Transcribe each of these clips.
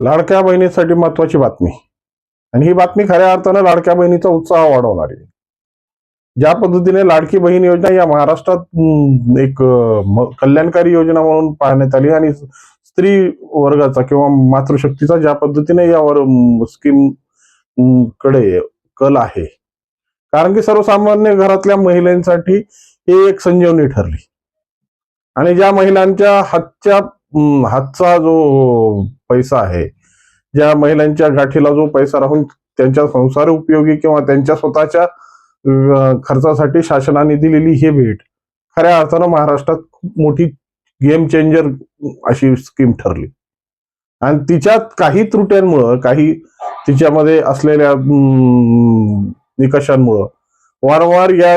लाडक्या बहिणीसाठी महत्वाची बातमी. आणि ही बातमी खऱ्या अर्थानं लाडक्या बहिणीचा उत्साह वाढवणारी. ज्या पद्धतीने लाडकी बहीण योजना या महाराष्ट्रात एक कल्याणकारी योजना म्हणून पाहण्यात आली आणि स्त्री वर्गाचा किंवा मातृशक्तीचा ज्या पद्धतीने यावर स्कीमकडे कल आहे. कारण की सर्वसामान्य घरातल्या महिलांसाठी ही एक संजीवनी ठरली. आणि ज्या महिलांच्या हातच्या हातचा जो पैसा आहे ज्या महिलांच्या गाठीला जो पैसा राहून त्यांच्या संसार उपयोगी किंवा त्यांच्या स्वतःच्या खर्चासाठी शासनाने दिलेली ही भेट खऱ्या अर्थानं महाराष्ट्रात खूप मोठी गेम चेंजर अशी स्कीम ठरली. आणि तिच्यात काही त्रुट्यांमुळं काही तिच्यामध्ये असलेल्या निकषांमुळं वारंवार या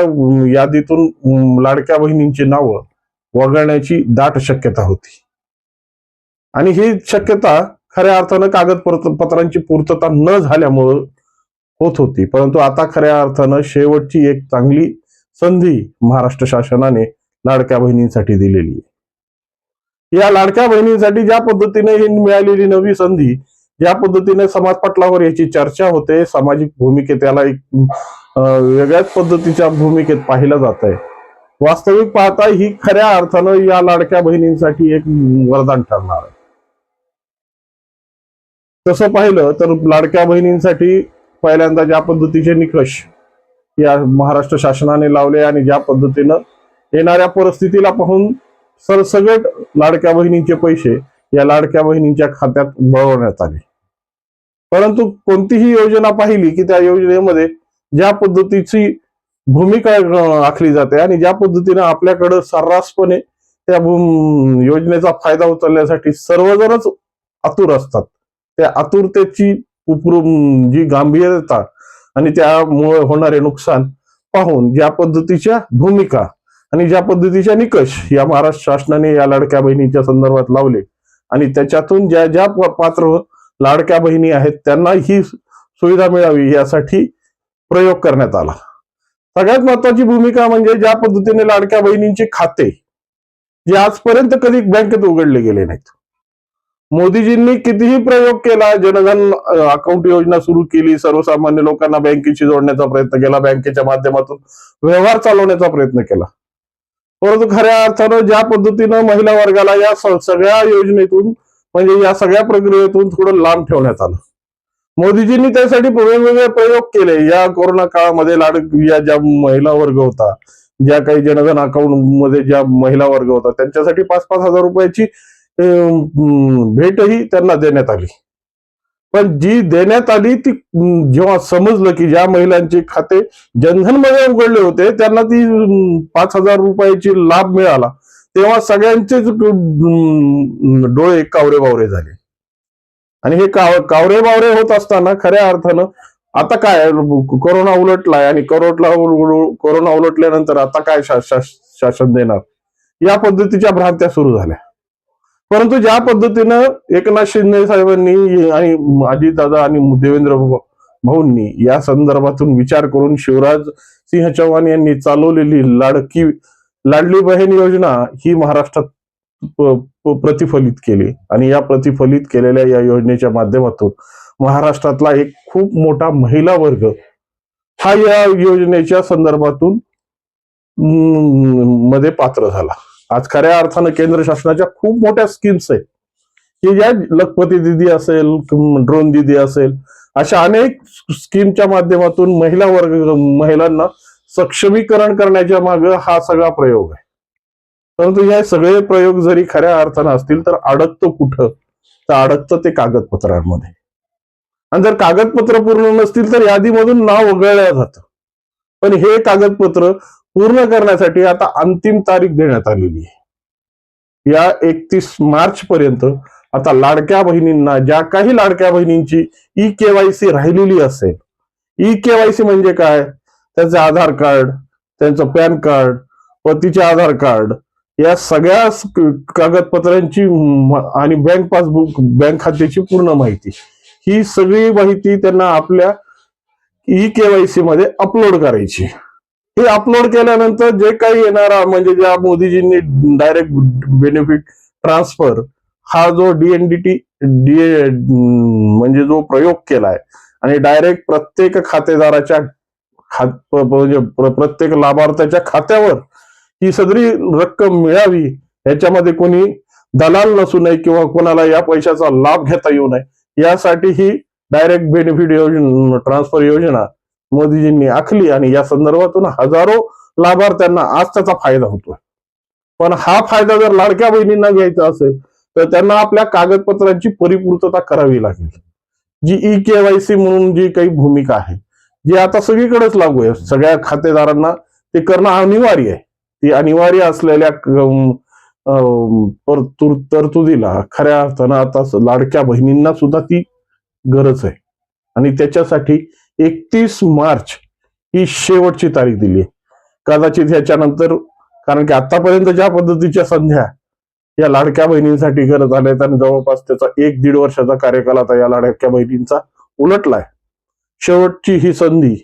यादीतून लाडक्या बहिणींची नावं वगळण्याची दाट शक्यता होती. आणि ही शक्यता खऱ्या अर्थानं कागदपत्रांची पूर्तता न झाल्यामुळं होत होती. परंतु आता खऱ्या अर्थानं शेवटची एक चांगली संधी महाराष्ट्र शासनाने लाडक्या बहिणींसाठी दिलेली आहे. या लाडक्या बहिणींसाठी ज्या पद्धतीने ही मिळालेली नवी संधी ज्या पद्धतीने समाज पटलावर याची चर्चा होते सामाजिक भूमिकेत याला एक वेगळ्याच पद्धतीच्या भूमिकेत पाहिलं जात आहे. वास्तविक पाहता ही खऱ्या अर्थानं या लाडक्या बहिणींसाठी एक वरदान ठरणार आहे. तसं पाहिलं तर लाडक्या बहिणींसाठी पहिल्यांदा ज्या पद्धतीचे निकष या महाराष्ट्र शासनाने लावले आणि ज्या पद्धतीनं येणाऱ्या परिस्थितीला पाहून सरसगट लाडक्या बहिणींचे पैसे या लाडक्या बहिणींच्या खात्यात वळवण्यात आले. परंतु कोणतीही योजना पाहिली की त्या योजनेमध्ये ज्या पद्धतीची भूमिका आखली जाते आणि ज्या पद्धतीने आपल्याकडं सर्रासपणे त्या भूम- योजनेचा फायदा उचलण्यासाठी सर्वजणच आतुर असतात. त्या आतुरतेची उपरून जी गांभीर्यता आणि त्यामुळे होणारे नुकसान पाहून ज्या पद्धतीच्या भूमिका आणि ज्या पद्धतीच्या निकष या महाराष्ट्र शासनाने या लाडक्या बहिणीच्या संदर्भात लावले आणि त्याच्यातून ज्या ज्या पात्र लाडक्या बहिणी आहेत त्यांना ही सुविधा मिळावी यासाठी प्रयोग करण्यात आला. सगळ्यात महत्वाची भूमिका म्हणजे ज्या पद्धतीने लाडक्या बहिणींचे खाते जे आजपर्यंत कधी बँकेत उघडले गेले नाहीत. मोदीजींनी कितीही प्रयोग केला जनधन अकाउंट योजना सुरू केली सर्वसामान्य लोकांना बँकेशी जोडण्याचा प्रयत्न केला बँकेच्या माध्यमातून व्यवहार चालवण्याचा प्रयत्न केला. परंतु खऱ्या अर्थानं ज्या पद्धतीनं महिला वर्गाला या सगळ्या योजनेतून म्हणजे या सगळ्या प्रक्रियेतून थोडं लांब ठेवण्यात आलं. मोदीजींनी त्यासाठी वेगवेगळे प्रयोग केले. या कोरोना काळामध्ये लाड या ज्या महिला वर्ग होता ज्या काही जनधन अकाउंटमध्ये ज्या महिला वर्ग होता त्यांच्यासाठी पाच पाच हजार रुपयाची भेटही त्यांना देण्यात आली. पण जी देण्यात आली ती जेव्हा समजलं की ज्या महिलांचे खाते जनधनमध्ये उघडले होते त्यांना ती पाच हजार रुपयाची लाभ मिळाला. तेव्हा सगळ्यांचेच डोळे कावरे बावरे झाले. आणि हे काव कावरे बावरे होत असताना खऱ्या अर्थानं आता काय कोरोना उलटलाय आणि करोटला कोरोना उलटल्यानंतर आता काय शा- शासन देणार? या पद्धतीच्या भ्रांत्या सुरू झाल्या. परंतु ज्या पद्धतीनं एकनाथ शिंदे साहेबांनी आणि अजितदादा आणि देवेंद्र भाऊंनी या संदर्भातून विचार करून शिवराज सिंह चौहान यांनी चालवलेली लाडकी लाडली बहीण योजना ही महाराष्ट्रात प्रतिफलित केली. आणि या प्रतिफलित केलेल्या या योजनेच्या माध्यमातून महाराष्ट्रातला एक खूप मोठा महिला वर्ग हा या योजनेच्या संदर्भातून मध्ये पात्र झाला. आज खऱ्या अर्थानं केंद्र शासनाच्या खूप मोठ्या स्कीम्स आहेत. की ज्या लखपती दिदी असेल ड्रोन दिदी असेल अशा अनेक स्कीमच्या माध्यमातून महिला वर्ग महिलांना सक्षमीकरण करण्याच्या माग हा सगळा प्रयोग आहे. परंतु या सगळे प्रयोग जरी खऱ्या अर्थानं असतील तर अडकतो कुठं? तर अडकतं ते कागदपत्रांमध्ये. आणि जर कागदपत्र पूर्ण नसतील तर यादीमधून नाव वगळलं जातं. पण हे कागदपत्र पूर्ण करण्यासाठी आता अंतिम तारीख देण्यात आलेली आहे. या एकतीस मार्च पर्यंत आता लाडक्या बहिणींना ज्या काही लाडक्या बहिणींची ई केवायसी राहिलेली असेल ई केवायसी म्हणजे काय? त्यांचं आधार कार्ड त्यांचं पॅन कार्ड पतीचे आधार कार्ड या सगळ्या कागदपत्रांची आणि बँक पासबुक बँक खात्याची पूर्ण माहिती. ही सगळी माहिती त्यांना आपल्या ई केवायसी मध्ये अपलोड करायची हे अपलोड केल्यानंतर जे काही येणारा म्हणजे ज्या मोदीजींनी डायरेक्ट बेनिफिट ट्रान्सफर हा जो डीएनडीटी डी म्हणजे जो प्रयोग केलाय आणि डायरेक्ट प्रत्येक खातेदाराच्या खात म्हणजे प्रत्येक लाभार्थ्याच्या खात्यावर ही सगळी रक्कम मिळावी याच्यामध्ये कोणी दलाल नसू नये किंवा कोणाला या पैशाचा लाभ घेता येऊ नये यासाठी ही डायरेक्ट बेनिफिट योजना ट्रान्सफर योजना मोदीजींनी आखली आणि या संदर्भातून हजारो लाभार्थ्यांना आज त्याचा फायदा होतोय. पण हा फायदा जर लाडक्या बहिणींना घ्यायचा असेल तर त्यांना आपल्या कागदपत्रांची परिपूर्तता करावी लागेल. जी ई केवायसी म्हणून जी काही भूमिका आहे जी आता सगळीकडेच लागू आहे. सगळ्या खातेदारांना ते करणं अनिवार्य आहे. ती अनिवार्य असलेल्या तरतुदीला खऱ्या अर्थानं आता लाडक्या बहिणींना सुद्धा ती गरज आहे. आणि त्याच्यासाठी एकतीस मार्च ही शेवटची तारीख दिली. कदाचित ह्याच्यानंतर कारण की आतापर्यंत ज्या पद्धतीच्या संध्या या लाडक्या बहिणींसाठी करत आल्यात आणि जवळपास त्याचा एक दीड वर्षाचा कार्यकाल आता या लाडक्या बहिणींचा उलटलाय. शेवटची ही संधी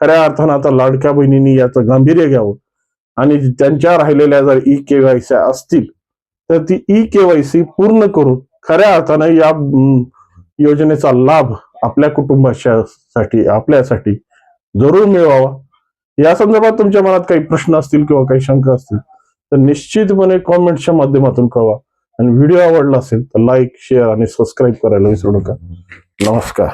खऱ्या अर्थानं आता लाडक्या बहिणींनी याचं गांभीर्य घ्यावं आणि त्यांच्या राहिलेल्या जर ई केवायसी असतील तर ती ई केवायसी पूर्ण करून खऱ्या अर्थानं या योजनेचा लाभ आपल्या कुटुंबाच्या साठी आपल्यासाठी जरूर मिळवावा. या संदर्भात तुमच्या मनात काही प्रश्न असतील किंवा काही शंका असतील तर निश्चितपणे कॉमेंटच्या माध्यमातून कळवा. आणि व्हिडिओ आवडला असेल तर लाईक शेअर आणि सबस्क्राईब करायला विसरू नका. नमस्कार.